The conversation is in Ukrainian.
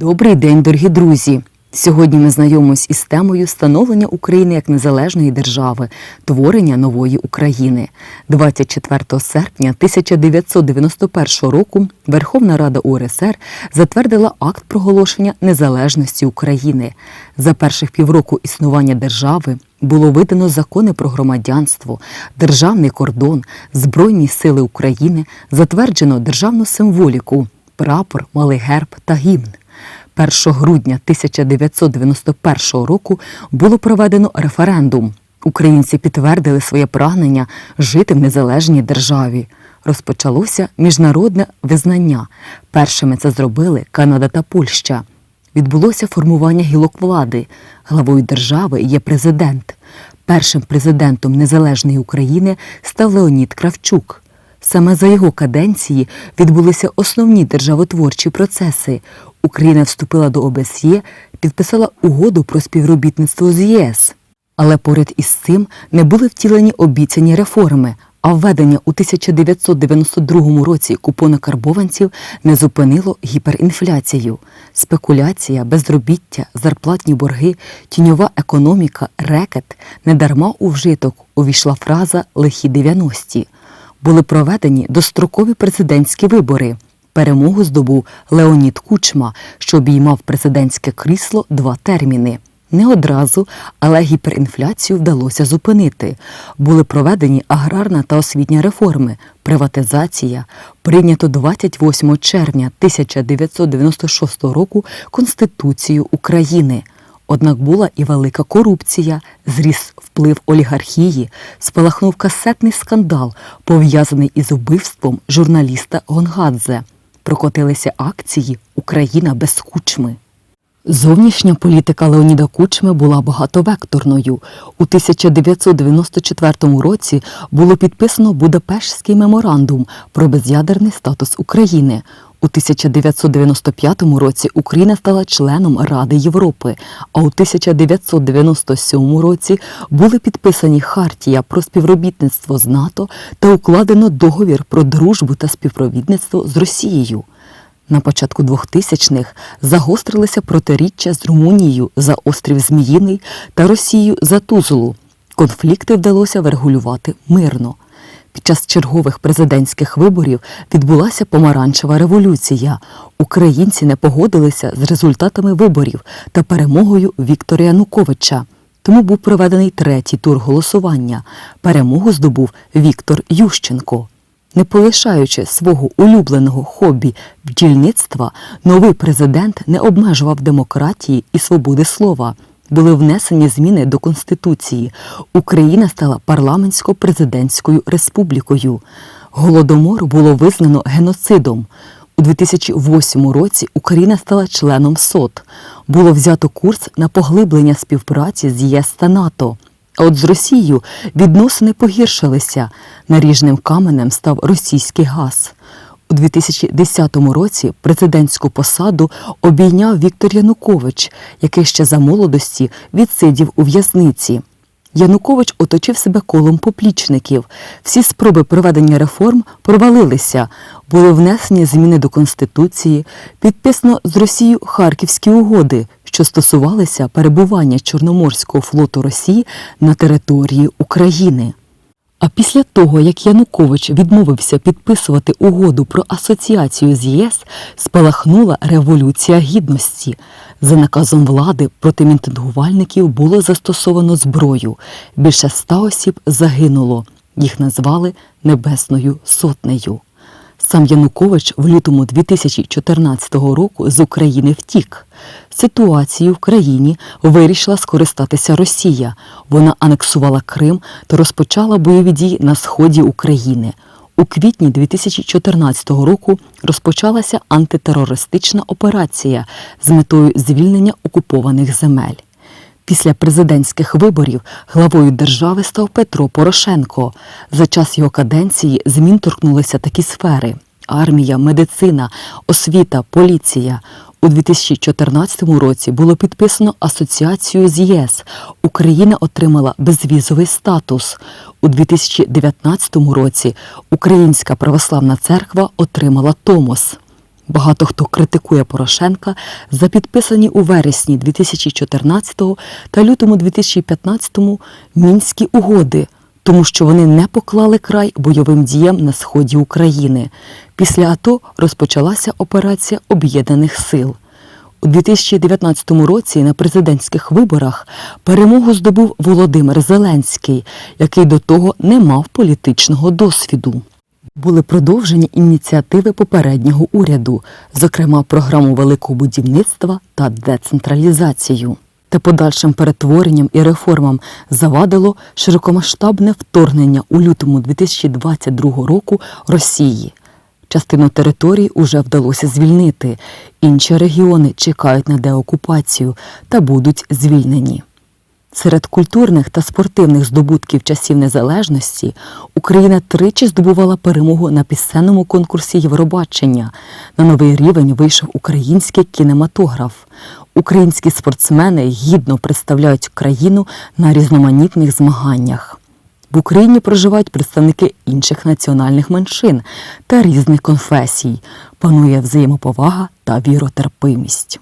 Добрий день, дорогі друзі! Сьогодні ми знайомимось із темою становлення України як незалежної держави, творення нової України. 24 серпня 1991 року Верховна Рада УРСР затвердила акт проголошення незалежності України. За перших півроку існування держави було видано закони про громадянство, державний кордон, Збройні сили України, затверджено державну символіку, прапор, малий герб та гімн. 1 грудня 1991 року було проведено референдум. Українці підтвердили своє прагнення жити в незалежній державі. Розпочалося міжнародне визнання. Першими це зробили Канада та Польща. Відбулося формування гілок влади. Главою держави є президент. Першим президентом незалежної України став Леонід Кравчук. Саме за його каденції відбулися основні державотворчі процеси. Україна вступила до ОБСЄ, підписала угоду про співробітництво з ЄС. Але поряд із цим не були втілені обіцяні реформи, а введення у 1992 році купона карбованців не зупинило гіперінфляцію. Спекуляція, безробіття, зарплатні борги, тіньова економіка, рекет недарма у вжиток увійшла фраза лихі 90-ті. Були проведені дострокові президентські вибори. Перемогу здобув Леонід Кучма, що обіймав президентське крісло два терміни. Не одразу, але гіперінфляцію вдалося зупинити. Були проведені аграрна та освітня реформи, приватизація. Прийнято 28 червня 1996 року Конституцію України. Однак була і велика корупція, зріс вплив олігархії, спалахнув касетний скандал, пов'язаний із вбивством журналіста Гонгадзе. Прокотилися акції Україна без кучми. Зовнішня політика Леоніда Кучми була багатовекторною. У 1994 році було підписано Будапештський меморандум про без'ядерний статус України. У 1995 році Україна стала членом Ради Європи, а у 1997 році були підписані Хартія про співробітництво з НАТО та укладено договір про дружбу та співробітництво з Росією. На початку 2000-х загострилися протиріччя з Румунією за острів Зміїний та Росією за Тузлу. Конфлікти вдалося врегулювати мирно. Під час чергових президентських виборів відбулася помаранчева революція. Українці не погодилися з результатами виборів та перемогою Віктора Януковича. Тому був проведений третій тур голосування. Перемогу здобув Віктор Ющенко. Не полишаючи свого улюбленого хобі бджільництва, новий президент не обмежував демократії і свободи слова. Були внесені зміни до Конституції. Україна стала парламентсько-президентською республікою. Голодомор було визнано геноцидом. У 2008 році Україна стала членом СОТ. Було взято курс на поглиблення співпраці з ЄС та НАТО. А от з Росією відносини погіршилися. Наріжним каменем став російський газ. У 2010 році президентську посаду обійняв Віктор Янукович, який ще за молодості відсидів у в'язниці. Янукович оточив себе колом поплічників. Всі спроби проведення реформ провалилися. Були внесені зміни до Конституції, підписано з Росією Харківські угоди, що стосувалися перебування Чорноморського флоту Росії на території України. А після того, як Янукович відмовився підписувати угоду про асоціацію з ЄС, спалахнула революція гідності. За наказом влади проти мітингувальників було застосовано зброю. Більше ста осіб загинуло. Їх назвали Небесною Сотнею. Сам Янукович в лютому 2014 року з України втік. Ситуацію в країні вирішила скористатися Росія. Вона анексувала Крим та розпочала бойові дії на сході України. У квітні 2014 року розпочалася антитерористична операція з метою звільнення окупованих земель. Після президентських виборів главою держави став Петро Порошенко. За час його каденції змін торкнулися такі сфери: армія, медицина, освіта, поліція. У 2014 році було підписано асоціацію з ЄС. Україна отримала безвізовий статус. У 2019 році Українська православна церква отримала Томос. Багато хто критикує Порошенка за підписані у вересні 2014 та лютому 2015 мінські угоди, тому що вони не поклали край бойовим діям на сході України. Після АТО розпочалася операція Об'єднаних сил. У 2019 році на президентських виборах перемогу здобув Володимир Зеленський, який до того не мав політичного досвіду. Були продовжені ініціативи попереднього уряду, зокрема програму великого будівництва та децентралізацію. Та подальшим перетворенням і реформам завадило широкомасштабне вторгнення у лютому 2022 року Росії. Частину територій уже вдалося звільнити, інші регіони чекають на деокупацію та будуть звільнені. Серед культурних та спортивних здобутків часів незалежності Україна тричі здобувала перемогу на пісенному конкурсі Євробачення. На новий рівень вийшов український кінематограф. Українські спортсмени гідно представляють країну на різноманітних змаганнях. В Україні проживають представники інших національних меншин та різних конфесій. Панує взаємоповага та віротерпимість.